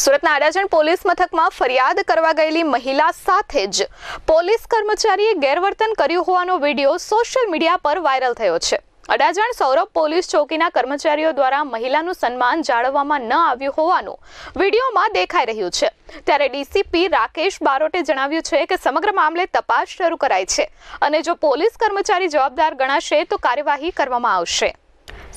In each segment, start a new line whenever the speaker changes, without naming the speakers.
સુરતના અડાજણ પોલીસ મથકમાં ફરિયાદ કરવા ગયેલી મહિલા સાથે જ પોલીસ કર્મચારીએ ગેરવર્તન કર્યું હોવાનો વીડિયો સોશિયલ મીડિયા પર વાયરલ થયો છે. અડાજણ સૌરભ પોલીસ ચોકીના કર્મચારીઓ દ્વારા મહિલાનું સન્માન જાળવવામાં ન આવ્યું હોવાનું વિડીયોમાં દેખાઈ રહ્યું છે. ત્યારે ડીસીપી રાકેશ બારોટે જણાવ્યું છે કે સમગ્ર મામલે તપાસ શરૂ કરાઈ છે અને જો પોલીસ કર્મચારી જવાબદાર ગણાશે તો કાર્યવાહી કરવામાં આવશે.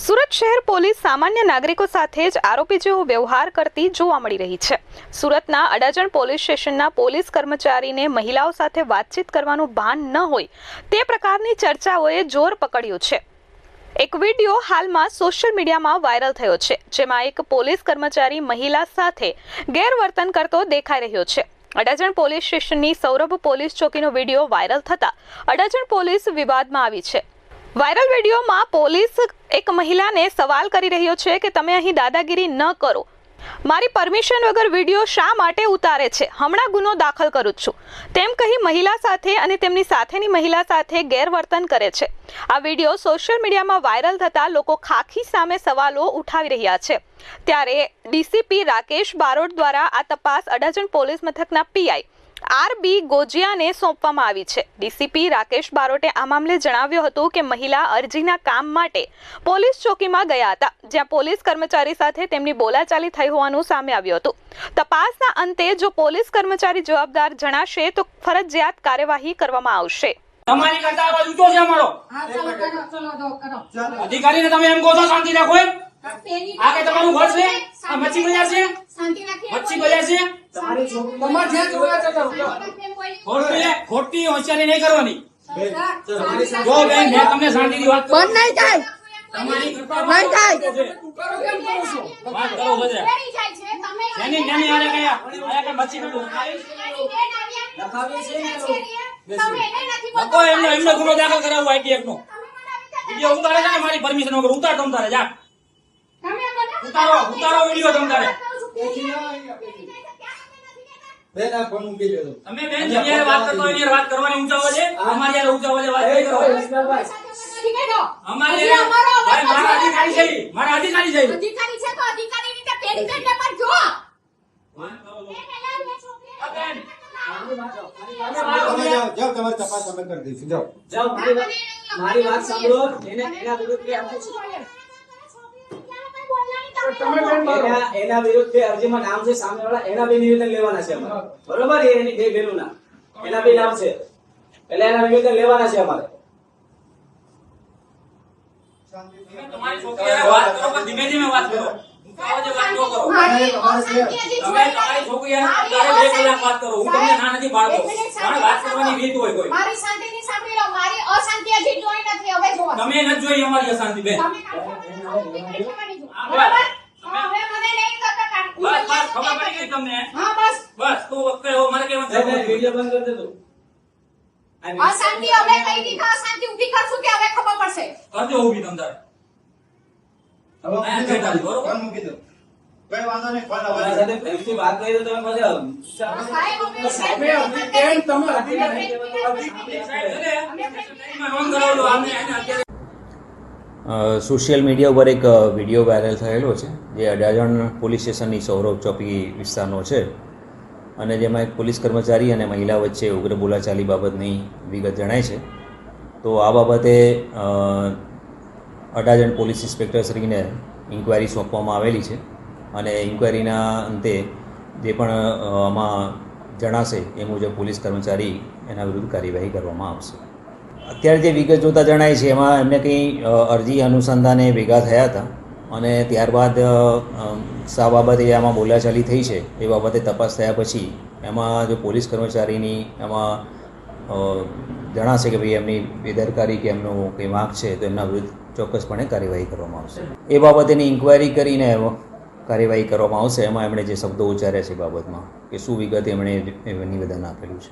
સુરત શહેર પોલીસ સામાન્ય નાગરિકો સાથે જ આરોપી જેવો વ્યવહાર કરતી જોવા મળી રહી છે. સુરતના અડાજણ પોલીસ સ્ટેશનના પોલીસ કર્મચારીને મહિલાઓ સાથે વાતચીત કરવાનું ભાન ન હોય તે પ્રકારની ચર્ચાઓએ જોર પકડ્યું છે. એક વીડિયો હાલમાં સોશિયલ મીડિયામાં વાયરલ થયો છે, જેમાં એક પોલીસ કર્મચારી મહિલા સાથે ગેરવર્તન કરતો દેખાઈ રહ્યો છે. અડાજણ પોલીસ સ્ટેશનની સૌરભ પોલીસ ચોકીનો વીડિયો વાયરલ થતા અડાજણ પોલીસ વિવાદમાં આવી છે. વાયરલ વિડીયોમાં પોલીસ એક મહિલાને સવાલ કરી રહ્યો છે કે તમે અહીં દાદાગીરી ન કરો. મારી પરમિશન વગર વીડિયો શા માટે ઉતારે છે? હમણાં ગુનો દાખલ કરું છું. તેમ કહી મહિલા સાથે અને તેમની સાથેની મહિલા સાથે ગેરવર્તન કરે છે. આ વીડિયો સોશિયલ મીડિયામાં વાયરલ થતાં લોકો ખાખી સામે સવાલો ઉઠાવી રહ્યા છે. ત્યારે ડીસીપી રાકેશ બારોટ દ્વારા આ તપાસ અડાજણ પોલીસ મથકના પીઆઈ આર બી ગોજિયાને સોંપવામાં આવી છે. ડીસીપી રાકેશ બારોટે આ મામલે જણાવ્યું હતું કે મહિલા અરજીના કામ માટે પોલીસ ચોકીમાં ગયા હતા જ્યાં પોલીસ કર્મચારી સાથે તેમની બોલાચાલી થઈ હોવાનું સામે આવ્યું હતું. તપાસના અંતે જો પોલીસ કર્મચારી જવાબદાર જણાશે તો ફરજિયાત કાર્યવાહી કરવામાં આવશે.
તમારી કરતા અવાજ ઊંચો છે અમારો.
હા ચલો કરો ચલો દો કરો.
અધિકારીને તમે એમ કહો છો શાંતિ રાખો એમ? આ કે તમારું ઘર છે? આ મચ્છી બજાર છે?
શાંતિ રાખીએ
મચ્છી બજાર છે?
તમારે જ્યાં જોયા છે.
ખોટી ખોટી હોશિયારી નહીં કરવાની.
જો
બેન મેં તમને શાંતિની વાત
બંધ નહીં થાય.
તમારી કૃપા
બંધ થાય.
કેમ કરો છો?
વાત કરો બધે. જેની જેની આરે ગયા આયા કે મચ્છી બધું લખો એમનો એમનો ગુનો દાખલ કરાવવા આઈટી એક્ટ નો વીડિયો ઉતારે છે મારી પરમિશન વગર ઉતાર તમ તારે જા. ઉતારો ઉતારો વિડિયો તમ તારે.
બેન આ ફોન મૂકી દેજો.
તમે બેન જેની વાત કરતો હોય એની વાત કરવાની ઊંચા છે. અમારી હારે ઊંચા છે વાત નહીં કરો અમારી ભાઈ, મારા અધિકારી છે. મારા અધિકારી છે.
અધિકારી છે તો અધિકારી રીતે પેન પેન પર જો
વાત કરો છો. બેન,
જાઓ તમારી તપાસ અમે કરી દઈશું. જાઓ.
જાઓ મારી વાત મારી વાત સાંભળો. એને એના વિરુદ્ધ બે અરજી
તમે બેન મારો.
એના એના વિરુદ્ધ બે અરજીમાં નામ છે સામેવાળા એના બે નિવેદન લેવાના છે અમારે. બરોબર? એની બે બેનુના. એના બે નામ છે. એટલે એના નિવેદન લેવાના છે અમારે.
તમે તમારી છોકરી વાત કરો પણ ધીમે ધીમે વાત કરો. ઊંચા અવાજે વાત ન કરો.
મારી અશાંતિ હજી
તમે
જોઈ
તમારી છોકરી હારે
મારી
તારે બે કલાક વાત કરો. હું તમને ના નથી પાડતો.
એક મિનિટ
પણ વાત કરવાની રીત હોય કોઈ.
મારી શાંતિથી સાંભળી લો. મારી અશાંતિ હજી જોઈ નથી. હવે જો
તમે નથી જોઈ અમારી અશાંતિ બેન.
તમે કાઢો.
હા,
બરાબર
તમે-
હવે મને નહીં કરતા કાઢ.
બસ બસ ખબર પડી ગઈ તમને
હા બસ
બસ તું વખતે હો મારે કઈ
બેન, બેન,
વાત
વીડિયો બંધ કરી દે તું આ
અશાંતિ હવે કઈ દીધા અશાંતિ ઊભી કરશું કે હવે ખબર પડશે
કરજો ઊભી તમ તારે
હવે મૂકી દો
હા,
ફોન.
બરોબર.
ફોન મૂકી દો કઈ વાંધો નહીં ફોન
તમારા
આવવા
સાથે પ્રેમથી વાત કરી તો તમે પછી
સાહેબ, અમે
સાહેબે અધિ- બેન, તમે અધિકારી.
નોંધ કરાવજો આમને એને અત્યારે
અ, સોશિયલ મીડિયા ઉપર એક વીડિયો વાયરલ થયેલો છે, જે અડાજણ પોલીસ સ્ટેશનની સૌરભ ચોકી વિસ્તારનો છે. અને જેમાં એક પોલીસ કર્મચારી અને મહિલા વચ્ચે ઉગ્ર બોલાચાલી બાબતની વિગત જણાય છે. તો આ બાબતે અડાજણ પોલીસ ઇન્સ્પેક્ટરશ્રીને ઇન્ક્વાયરી સોંપવામાં આવેલી છે. અને ઇન્ક્વાયરીના અંતે જે પણ આમાં જણાશે એ મુજબ પોલીસ કર્મચારી એના વિરુદ્ધ કાર્યવાહી કરવામાં આવશે. અત્યારે જે વિગત જોતા જણાય છે, એમાં એમને કંઈ અરજી અનુસંધાને ભેગા થયા હતા અને ત્યારબાદ શા બાબતે આમાં બોલાચાલી થઈ છે એ બાબતે તપાસ થયા પછી એમાં જો પોલીસ કર્મચારીની એમાં જણાશે કે ભાઈ એમની બેદરકારી કે એમનો કંઈ વાંક છે, તો એમના વિરુદ્ધ ચોક્કસપણે કાર્યવાહી કરવામાં આવશે. એ બાબતેની ઇન્ક્વાયરી કરીને કાર્યવાહી કરવામાં આવશે. એમાં એમણે જે શબ્દો ઉચ્ચાર્યા છે બાબતમાં કે શું વિગત એમણે નિવેદન આપેલું છે.